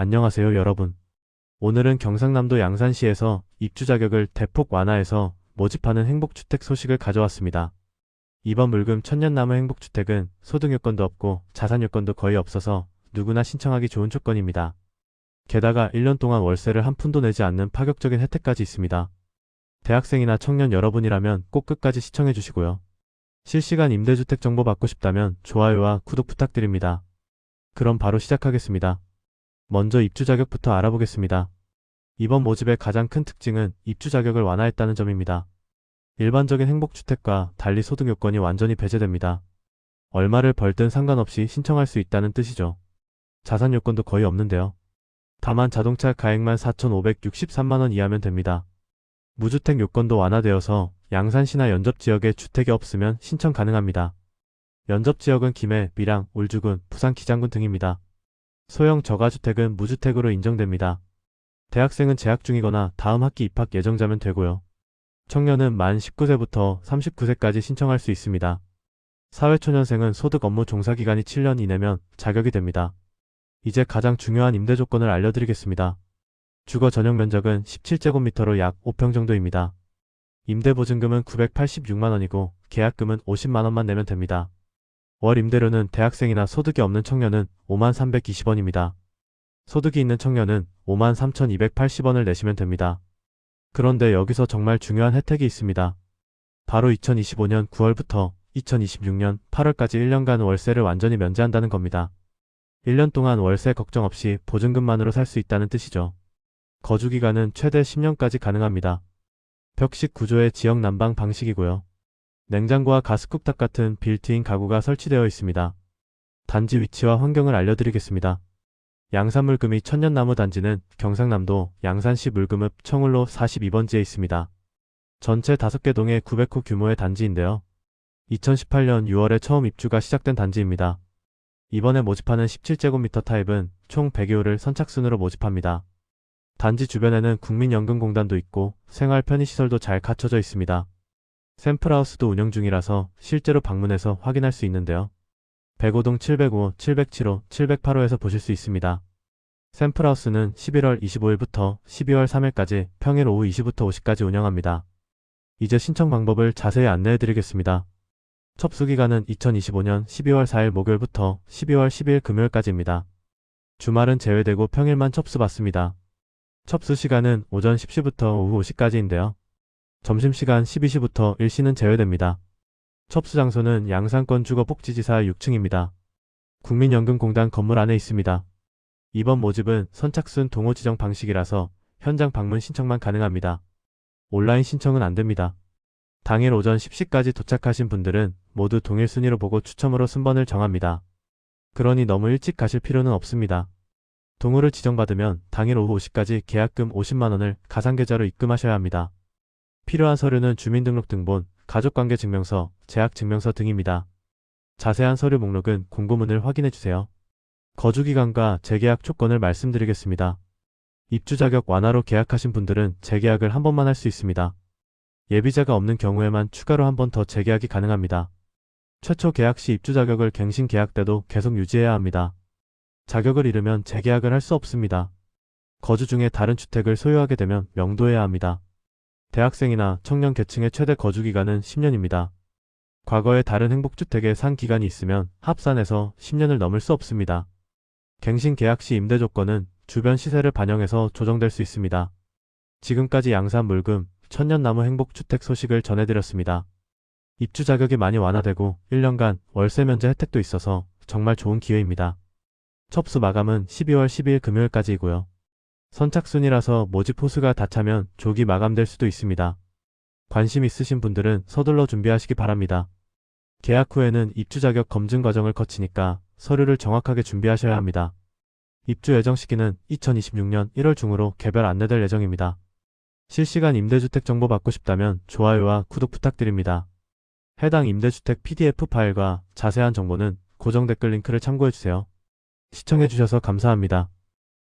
안녕하세요 여러분. 오늘은 경상남도 양산시에서 입주 자격을 대폭 완화해서 모집하는 행복주택 소식을 가져왔습니다. 이번 물금 천년나무 행복주택은 소득 요건도 없고 자산 요건도 거의 없어서 누구나 신청하기 좋은 조건입니다. 게다가 1년 동안 월세를 한 푼도 내지 않는 파격적인 혜택까지 있습니다. 대학생이나 청년 여러분이라면 꼭 끝까지 시청해 주시고요. 실시간 임대주택 정보 받고 싶다면 좋아요와 구독 부탁드립니다. 그럼 바로 시작하겠습니다. 먼저 입주 자격부터 알아보겠습니다. 이번 모집의 가장 큰 특징은 입주 자격을 완화했다는 점입니다. 일반적인 행복주택과 달리 소득 요건이 완전히 배제됩니다. 얼마를 벌든 상관없이 신청할 수 있다는 뜻이죠. 자산 요건도 거의 없는데요. 다만 자동차 가액만 4,563만원 이하면 됩니다. 무주택 요건도 완화되어서 양산시나 연접 지역에 주택이 없으면 신청 가능합니다. 연접 지역은 김해, 밀양, 울주군, 부산 기장군 등입니다. 소형 저가주택은 무주택으로 인정됩니다. 대학생은 재학 중이거나 다음 학기 입학 예정자면 되고요. 청년은 만 19세부터 39세까지 신청할 수 있습니다. 사회초년생은 소득 업무 종사기간이 7년 이내면 자격이 됩니다. 이제 가장 중요한 임대 조건을 알려드리겠습니다. 주거 전용 면적은 17제곱미터로 약 5평 정도입니다. 임대 보증금은 986만원이고 계약금은 50만원만 내면 됩니다. 월 임대료는 대학생이나 소득이 없는 청년은 5만 320원입니다. 소득이 있는 청년은 5만 3,280원을 내시면 됩니다. 그런데 여기서 정말 중요한 혜택이 있습니다. 바로 2025년 9월부터 2026년 8월까지 1년간 월세를 완전히 면제한다는 겁니다. 1년 동안 월세 걱정 없이 보증금만으로 살 수 있다는 뜻이죠. 거주기간은 최대 10년까지 가능합니다. 벽식 구조의 지역 난방 방식이고요. 냉장고와 가스쿡탑 같은 빌트인 가구가 설치되어 있습니다. 단지 위치와 환경을 알려드리겠습니다. 양산물금이 천년나무 단지는 경상남도 양산시 물금읍 청울로 42번지에 있습니다. 전체 5개 동의 900호 규모의 단지인데요. 2018년 6월에 처음 입주가 시작된 단지입니다. 이번에 모집하는 17제곱미터 타입은 총 100여호를 선착순으로 모집합니다. 단지 주변에는 국민연금공단도 있고 생활 편의시설도 잘 갖춰져 있습니다. 샘플하우스도 운영 중이라서 실제로 방문해서 확인할 수 있는데요. 105동 705, 707호, 708호에서 보실 수 있습니다. 샘플하우스는 11월 25일부터 12월 3일까지 평일 오후 2시부터 5시까지 운영합니다. 이제 신청 방법을 자세히 안내해 드리겠습니다. 접수 기간은 2025년 12월 4일 목요일부터 12월 10일 금요일까지입니다. 주말은 제외되고 평일만 접수 받습니다. 접수 시간은 오전 10시부터 오후 5시까지인데요. 점심시간 12시부터 1시는 제외됩니다. 접수 장소는 양산권 주거복지지사 6층입니다. 국민연금공단 건물 안에 있습니다. 이번 모집은 선착순 동호 지정 방식이라서 현장 방문 신청만 가능합니다. 온라인 신청은 안 됩니다. 당일 오전 10시까지 도착하신 분들은 모두 동일 순위로 보고 추첨으로 순번을 정합니다. 그러니 너무 일찍 가실 필요는 없습니다. 동호를 지정받으면 당일 오후 5시까지 계약금 50만원을 가상계좌로 입금하셔야 합니다. 필요한 서류는 주민등록등본, 가족관계증명서, 재학증명서 등입니다. 자세한 서류 목록은 공고문을 확인해 주세요. 거주기간과 재계약 조건을 말씀드리겠습니다. 입주 자격 완화로 계약하신 분들은 재계약을 한 번만 할 수 있습니다. 예비자가 없는 경우에만 추가로 한 번 더 재계약이 가능합니다. 최초 계약 시 입주 자격을 갱신 계약 때도 계속 유지해야 합니다. 자격을 잃으면 재계약을 할 수 없습니다. 거주 중에 다른 주택을 소유하게 되면 명도해야 합니다. 대학생이나 청년 계층의 최대 거주 기간은 10년입니다. 과거에 다른 행복주택에 산 기간이 있으면 합산해서 10년을 넘을 수 없습니다. 갱신 계약 시 임대 조건은 주변 시세를 반영해서 조정될 수 있습니다. 지금까지 양산 물금, 천년나무 행복주택 소식을 전해드렸습니다. 입주 자격이 많이 완화되고 1년간 월세 면제 혜택도 있어서 정말 좋은 기회입니다. 접수 마감은 12월 12일 금요일까지이고요. 선착순이라서 모집 호수가 다 차면 조기 마감될 수도 있습니다. 관심 있으신 분들은 서둘러 준비하시기 바랍니다. 계약 후에는 입주 자격 검증 과정을 거치니까 서류를 정확하게 준비하셔야 합니다. 입주 예정 시기는 2026년 1월 중으로 개별 안내될 예정입니다. 실시간 임대주택 정보 받고 싶다면 좋아요와 구독 부탁드립니다. 해당 임대주택 PDF 파일과 자세한 정보는 고정 댓글 링크를 참고해주세요. 시청해주셔서 감사합니다.